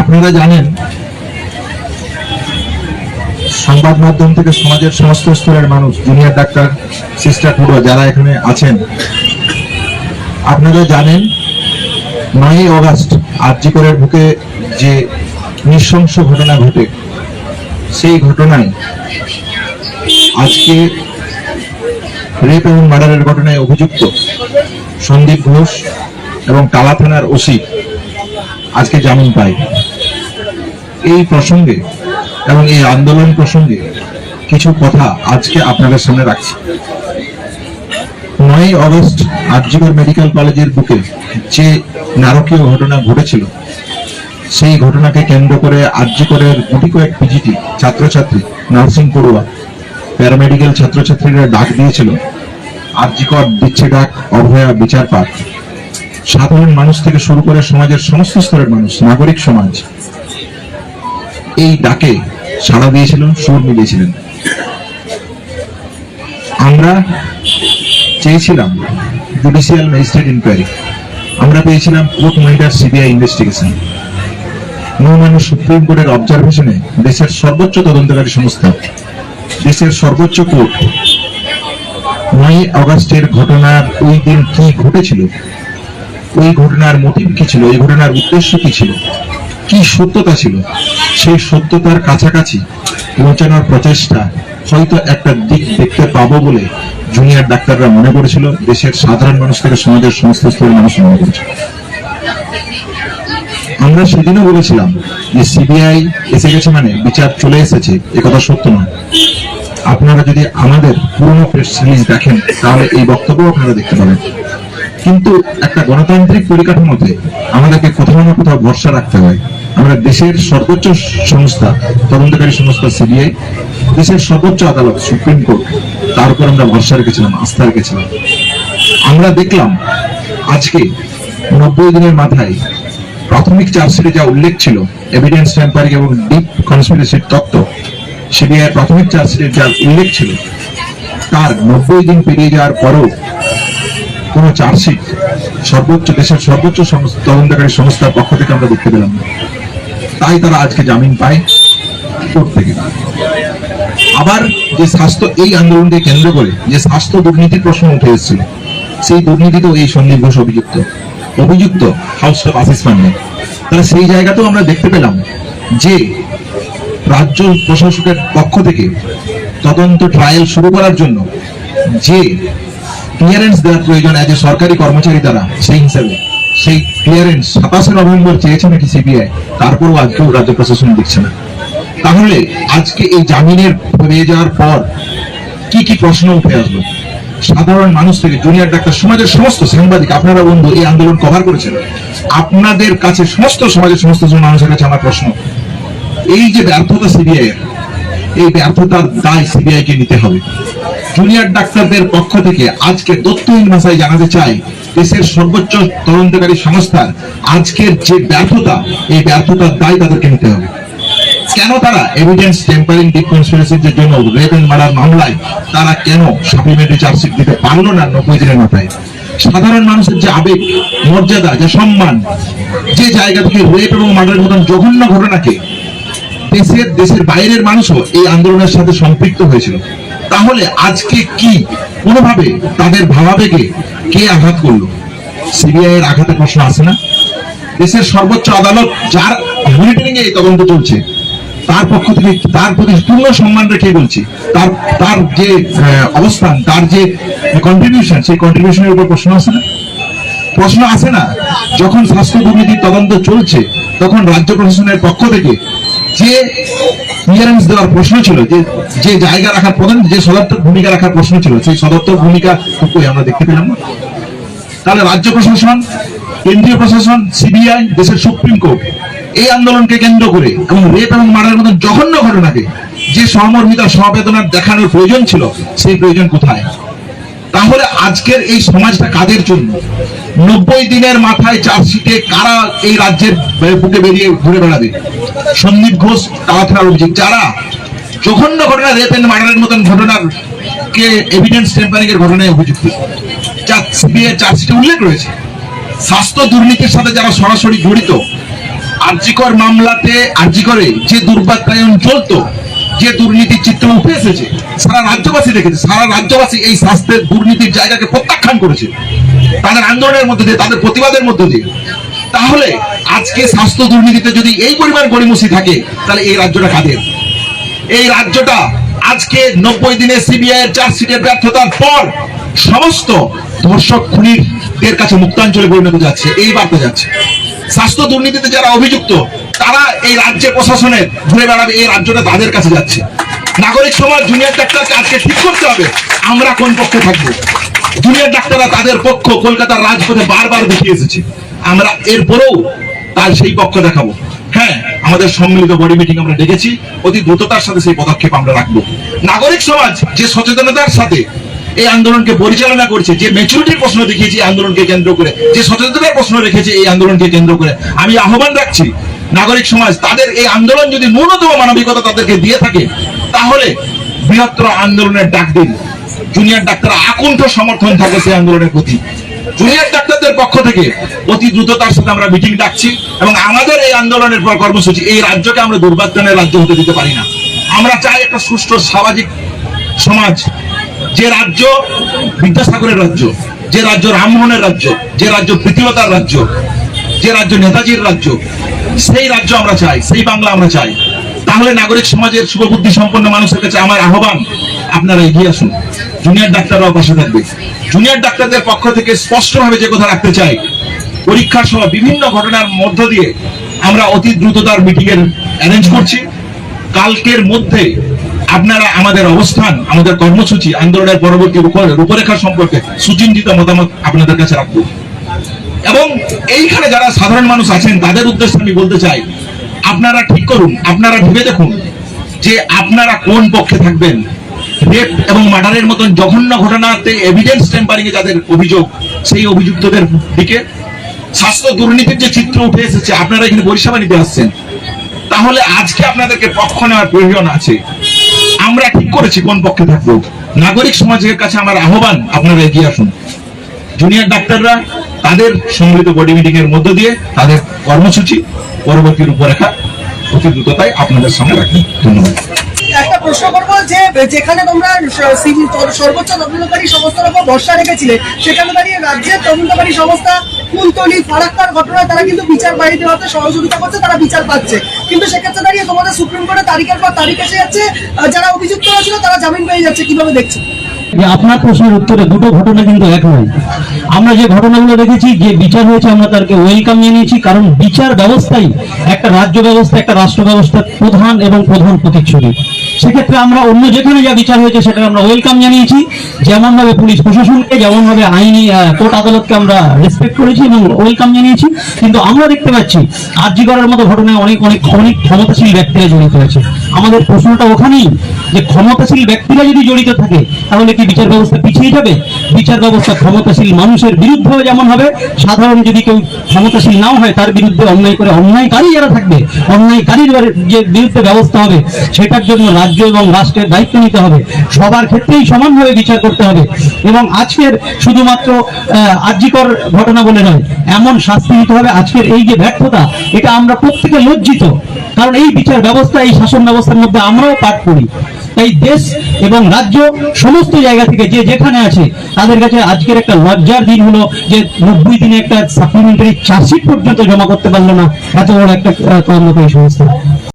আপনারা জানেন, সংবাদ মাধ্যম থেকে সমাজের সমস্ত স্তরের মানুষ জুনিয়র ডাক্তার সিস্টার পুরো যারা এখানে আছেন, আপনারা জানেন, নয়ই অগাস্ট আরজিকরের বুকে যে নৃশংস ঘটনা ঘটে, সেই ঘটনায় আজকে রেপ এবং মার্ডারের ঘটনায় অভিযুক্ত সন্দীপ ঘোষ এবং কালা থানার ওসি আজকে জামিন পায় এই প্রসঙ্গে এবং এই আন্দোলন প্রসঙ্গে কিছু কথা আজকে আপনাদের সামনে রাখছি। নয় অগস্ট আরজিগর মেডিকেল কলেজের বুকে যে নারকীয় ঘটনা ঘটেছিল, সেই ঘটনাকে কেন্দ্র করে আরজিকরের গুটি কয়েক পিজিটি ছাত্রছাত্রী, নার্সিং পড়ুয়া, প্যারামেডিক্যাল ছাত্রছাত্রীরা ডাক দিয়েছিল, আরজিকর দিচ্ছে ডাক, অভয়া বিচার সাধারণ মানুষ থেকে শুরু করে সমাজের সমস্ত স্তরের মানুষ, নাগরিক সমাজ, এই ডাকে সাড়া দিয়েছিল সুর মিলিয়েছিলেন। আমরা চেয়েছিলাম জুডিশিয়াল ম্যাজিস্ট্রেট ইনকোয়ারি আমরা পেয়েছিলাম কোর্ট মনিটর সিবিআই ইনভেস্টিগেশন মহামান্য সুপ্রিম কোর্টের অবজারভেশনে দেশের সর্বোচ্চ তদন্তকারী সংস্থা, দেশের সর্বোচ্চ কোর্ট, নয় আগস্টের ঘটনার ওই দিন কি ঘটেছিল ওই ঘটনার মোটিভ কি ছিল? এই ঘটনার উদ্দেশ্য কি ছিল? কি সত্যতা ছিল? সেই সত্যতার কাছাকাছি পৌঁছানোর প্রচেষ্টা হয়তো একটা দিক দেখতে পাবো বলে জুনিয়র ডাক্তাররা মনে করেছিল। দেশের সাধারণ মানুষ থেকে সমাজের সমস্ত স্তরের মানুষ মনে করেছিল। আমরা সেদিনও বলেছিলাম যে সিবিআই এসে গেছে মানে বিচার চলে এসেছে একথা সত্য নয়। আপনারা যদি আমাদের পুরনো প্রেস রিলিজ দেখেন, তাহলে এই বক্তব্য আপনারা দেখতে পাবেন। কিন্তু একটা গণতান্ত্রিক পরিকাঠামোতে আমাদেরকে কোথাও না কোথাও ভরসা রাখতে হয়। আমরা দেশের সর্বোচ্চ সংস্থা, তদন্তকারী সংস্থা সিবিআই, দেশের সর্বোচ্চ আদালত, সুপ্রিম কোর্ট, তার উপর আমরা ভরসা রেখেছিলাম, আস্থা রেখেছিলাম। আমরা দেখলাম আজকে নব্বই দিনের মাথায় প্রাথমিক চার্জশিটে যা উল্লেখ ছিল এভিডেন্স ট্যাম্পারিং এবং ডিপ কনস্পিরেসির তত্ত্ব, সিবিআই প্রাথমিক চার্জশিটে যা উল্লেখ ছিল, তার নব্বই দিন পেরিয়ে যাওয়ার পরেও কোনো চার্জশিট সর্বোচ্চ দেশের সর্বোচ্চ তদন্তকারী সংস্থার পক্ষ থেকে আমরা দেখতে পেলাম। না তাই তারা আজকে জামিন পায় কোর্ট থেকে। আবার যে স্বাস্থ্য, এই আন্দোলনকে কেন্দ্র করে যে স্বাস্থ্য দুর্নীতির প্রশ্ন উঠে এসেছিল, সেই দুর্নীতিতেও এই সন্দীপ ঘোষ অভিযুক্ত অভিযুক্ত হাউস অফ অ্যাসেসমেন্টে তাহলে সেই জায়গাতেও আমরা দেখতে পেলাম যে রাজ্য প্রশাসকের পক্ষ থেকে তদন্ত ট্রায়াল শুরু করার জন্য যে ক্লিয়ারেন্স দেওয়ার প্রয়োজন এজ এ সরকারি কর্মচারী দ্বারা, সেই হিসাবে। সেই ক্লিয়ারেন্স সাতাশে নভেম্বর চেয়েছে নাকি সিবিআই তারপরও আজকেও রাজ্য প্রশাসন দিচ্ছে না। তাহলে আজকে এই জামিনের পেয়ে যাওয়ার পর কি কি প্রশ্ন উঠে আসলো? সাধারণ মানুষ থেকে, জুনিয়র ডাক্তার, সমাজের সমস্ত সাংবাদিক, আপনারা বন্ধু, এই আন্দোলন কভার করেছেন। আপনাদের কাছে সমস্ত, সমাজের সমস্ত মানুষের কাছে আমার প্রশ্ন। এই যে ব্যর্থতা সিবিআই এই ব্যর্থতার দায় সিবিআই কে নিতে হবে। জুনিয়র ডাক্তারদের পক্ষ থেকে আজকে দত্তহীন ভাষায় জানাতে চাই, দেশের সর্বোচ্চ তদন্তকারী সংস্থার আজকের যে ব্যর্থতা, এই ব্যর্থতার দায় তাদেরকে নিতে হবে। কেন তারা এভিডেন্স টেম্পারিং ডিপ জন্য রেপ এন্ড মার্ডার মামলায়, তারা কেন সাপ্লিমেন্টারি চার্জশিট দিতে পারল না নব্বই দিনের মাথায়? সাধারণ মানুষের যে আবেগ, মর্যাদা, যে সম্মান, যে জায়গা থেকে রেপ এবং মার্ডারের মতন জঘন্য ঘটনাকে দেশের দেশের বাইরের মানুষও এই আন্দোলনের সাথে সম্পৃক্ত হয়েছিল। তাহলে আজকে কি কোনোভাবে তাদের ভাবাবেগে কে আঘাত করল? সিবিআই এর আঘাতে প্রশ্ন আসে না? দেশের সর্বোচ্চ আদালত যার মনিটরিং এ এই তদন্ত চলছে, তার পক্ষ থেকে তার প্রতি পূর্ণ সম্মান রেখে বলছি, তার তার যে অবস্থান, তার যে কন্ট্রিবিউশন সেই কন্ট্রিবিউশনের উপর প্রশ্ন আসে না? প্রশ্ন আসে না? যখন স্বাস্থ্য দুর্নীতির তদন্ত চলছে, তখন রাজ্য প্রশাসনের পক্ষ থেকে যে ক্লিয়ারেন্স দেওয়ার প্রশ্ন ছিল, যে যে জায়গা রাখার প্রধান, যে সদর্থক ভূমিকা রাখার প্রশ্ন ছিল, সেই সদর্থক ভূমিকা কই আমরা দেখতে পেলাম না। তাহলে রাজ্য প্রশাসন, কেন্দ্রীয় প্রশাসন, সিবিআই, দেশের সুপ্রিম কোর্ট, এই আন্দোলনকে কেন্দ্র করে এবং রেপ এবং মারার মতো জঘন্য ঘটনাকে যে সহমর্মিতা সমবেদনার দেখানোর প্রয়োজন ছিল, সেই প্রয়োজন কোথায়? তাহলে আজকের এই সমাজটা কাদের জন্য? নব্বই দিনের মাথায় চার্জশিটে কারা এই রাজ্যের বুকে বেরিয়ে ঘুরে বেড়াবে? সন্দীপ ঘোষ কালাথার অভিযোগ যারা জঘন্য ঘটনা, রেপ এন্ড মার্ডারের মতন ঘটনার কে এভিডেন্স টেম্পারিং এর ঘটনায় অভিযুক্ত। যা সিবিআই চার্জশিটে উল্লেখ রয়েছে। স্বাস্থ্য দুর্নীতির সাথে যারা সরাসরি জড়িত, আর্জিকর মামলাতে, আর্জিকরে যে দুর্বাত্রায়ন চলতো যে দুর্নীতির চিত্র উঠে এসেছে, সারা রাজ্যবাসী দেখেছে, সারা রাজ্যবাসী এই স্বাস্থ্যের দুর্নীতির জায়গাকে প্রত্যাখ্যান করেছে। তাদের আন্দোলনের মধ্যে দিয়ে, তাদের প্রতিবাদের মধ্যে দিয়ে। তাহলে আজকে স্বাস্থ্য দুর্নীতিতে যদি এই পরিমাণ গড়িমসি থাকে, তাহলে এই রাজ্যটা কাদের? এই রাজ্যটা আজকে নব্বই দিনে সিবিআই এর চার্জশিটের ব্যর্থতার পর সমস্ত ধর্ষক খুনিদের কাছে মুক্তাঞ্চলে পরিণত যাচ্ছে এই বার্তা যাচ্ছে স্বাস্থ্য দুর্নীতিতে যারা অভিযুক্ত তারা এই রাজ্যের প্রশাসনের ঘুরে বেড়াবে, এই রাজ্যটা তাদের কাছে যাচ্ছে। নাগরিক সমাজ জুনিয়র ডাক্তারকে আজকে ঠিক করতে হবে, আমরা কোন পক্ষে থাকব? জুনিয়র ডাক্তাররা তাদের পক্ষ কলকাতার রাজপথে বারবার দেখিয়ে এসেছে। আমরা এরপরেও তার সেই পক্ষ দেখাবো। হ্যাঁ আমাদের সম্মিলিত বডি মিটিং আমরা ডেকেছি, অতি দ্রুততার সাথে সেই পদক্ষেপ আমরা রাখব। নাগরিক সমাজ, যে সচেতনতার সাথে এই আন্দোলনকে পরিচালনা করছে, যে ম্যাচুরিটির প্রশ্ন দেখিয়েছে এই আন্দোলনকে কেন্দ্র করে, যে সচেতনতার প্রশ্ন রেখেছে এই আন্দোলনকে কেন্দ্র করে, আমি আহ্বান রাখছি নাগরিক সমাজ, তাদের এই আন্দোলন যদি ন্যূনতম মানবিকতা তাদেরকে দিয়ে থাকে, তাহলে বৃহত্তর আন্দোলনের ডাক দিন। জুনিয়র ডাক্তার আকুণ্ঠ সমর্থন থাকে সেই আন্দোলনের প্রতি। জুনিয়র ডাক্তারদের পক্ষ থেকে অতি দ্রুততার সাথে আমরা মিটিং ডাকছি এবং আমাদের এই আন্দোলনের পর কর্মসূচি, এই রাজ্যকে আমরা দুর্বাত্রানের রাজ্য হতে দিতে পারি না। আমরা চাই একটা সুষ্ঠু সামাজিক সমাজ, যে রাজ্য বিদ্যাসাগরের রাজ্য, যে রাজ্য রামমোহনের রাজ্য, যে রাজ্য প্রীতিলতার রাজ্য, যে রাজ্য নেতাজির রাজ্য সেই রাজ্য আমরা চাই, সেই বাংলা আমরা চাই। তাহলে নাগরিক সমাজের শুভবুদ্ধি সম্পন্ন মানুষের কাছে আমার আহ্বান, আপনারা এগিয়ে আসুন। জুনিয়র ডাক্তাররাও পাশে থাকবে। জুনিয়র ডাক্তারদের পক্ষ থেকে স্পষ্টভাবে যে কথা রাখতে চাই পরীক্ষা সহ বিভিন্ন ঘটনার মধ্য দিয়ে আমরা অতি দ্রুততার মিটিং এর অ্যারেঞ্জ করছি। কালকের মধ্যে আপনারা আমাদের অবস্থান, আমাদের কর্মসূচি, আন্দোলনের পরবর্তী রূপ- রূপরেখা সম্পর্কে সুচিন্তিত মতামত আপনাদের কাছে রাখব। এবং এইখানে যারা সাধারণ মানুষ আছেন, তাদের উদ্দেশ্যে আমি বলতে চাই, আপনারা ঠিক করুন, আপনারা ভেবে দেখুন যে আপনারা কোন পক্ষে থাকবেন। রেপ এবং মার্ডারের মতন জঘন্য ঘটনাতে এভিডেন্স টেম্পারিং এ যাদের অভিযোগ, সেই অভিযুক্তদের দিকে স্বাস্থ্য দুর্নীতির যে চিত্র উঠে এসেছে, আপনারা এখানে পরিষেবা নিতে আসছেন। তাহলে আজকে আপনাদেরকে পক্ষ নেওয়ার প্রয়োজন আছে। আমরা ঠিক করেছি কোন পক্ষে থাকব। নাগরিক সমাজের কাছে আমার আহ্বান, আপনারা এগিয়ে আসুন। জুনিয়র ডাক্তাররা তাদের সম্মিলিত বডি মিটিং এর মধ্য দিয়ে তাদের কর্মসূচি পরবর্তী রূপরেখা অতি দ্রুততায় আপনাদের সামনে রাখি। ধন্যবাদ। একটা প্রশ্ন করব যে, যেখানে তোমরা সর্বোচ্চ তদন্তকারী সংস্থার উপর ভরসা রেখেছিলে, সেখানে দাঁড়িয়ে রাজ্যের তদন্তকারী সংস্থা কুলতলি ফারাক্কার ঘটনায় তারা কিন্তু বিচার বাড়ি দেওয়াতে সহযোগিতা করছে, তারা বিচার পাচ্ছে। কিন্তু সেক্ষেত্রে দাঁড়িয়ে তোমাদের সুপ্রিম কোর্টে তারিখের পর তারিখ এসে যাচ্ছে যারা অভিযুক্ত হয়েছিল তারা জামিন পেয়ে যাচ্ছে, কীভাবে দেখছ? যে আপনার প্রশ্নের উত্তরে দুটো ঘটনা কিন্তু এক নয়। আমরা যে ঘটনাগুলো দেখেছি, যে বিচার হয়েছে, আমরা তাদেরকে ওয়েলকাম জানিয়েছি কারণ বিচার ব্যবস্থাই একটা রাজ্য ব্যবস্থা, একটা রাষ্ট্র ব্যবস্থার প্রধান এবং প্রধান প্রতিচ্ছবি। সেক্ষেত্রে আমরা অন্য যেখানে যা বিচার হয়েছে সেটা আমরা ওয়েলকাম জানিয়েছি। যেমন ভাবে পুলিশ প্রশাসনকে যেমন ভাবে আইনি কোর্ট আদালতকে আমরা রেসপেক্ট করেছি এবং ওয়েলকাম জানিয়েছি। কিন্তু আমরা দেখতে পাচ্ছি, আরজি করার মতো ঘটনায় অনেক অনেক অনেক ক্ষমতাশীল ব্যক্তিরা জড়িত আছে। আমাদের প্রশ্নটা ওখানেই, যে ক্ষমতাশীল ব্যক্তিরা যদি জড়িত থাকে, তাহলে কি বিচার ব্যবস্থা পিছিয়ে যাবে? বিচার ব্যবস্থা ক্ষমতাশীল মানুষের বিরুদ্ধেও যেমন হবে, সাধারণ যদি কেউ ক্ষমতাশীল নাও হয়, তার বিরুদ্ধে অন্যায় করে অন্যায়কারী যারা থাকবে, অন্যায়কারীর যে বিরুদ্ধে ব্যবস্থা হবে, সেটার জন্য রাজ্য এবং রাষ্ট্রের দায়িত্ব নিতে হবে। সবার ক্ষেত্রেই সমানভাবে বিচার করতে হবে। এবং আজকের শুধুমাত্র আর্যিকর ঘটনা বলে নয়, এমন শাস্তি দিতে হবে আজকের এই যে ব্যর্থতা, এটা আমরা প্রত্যেকে লজ্জিত। কারণ এই বিচার ব্যবস্থা, এই শাসন ব্যবস্থার মধ্যে আমরাও পাঠ করি। তাই দেশ এবং রাজ্য সমস্ত জায়গা থেকে যে যেখানে আছে, তাদের কাছে আজকের একটা লজ্জার দিন হলো যে নব্বই দিনে একটা সাপ্লিমেন্টারি চার্জশিট পর্যন্ত জমা করতে পারল না। এত বড় একটা কর্মকারী সংস্থা।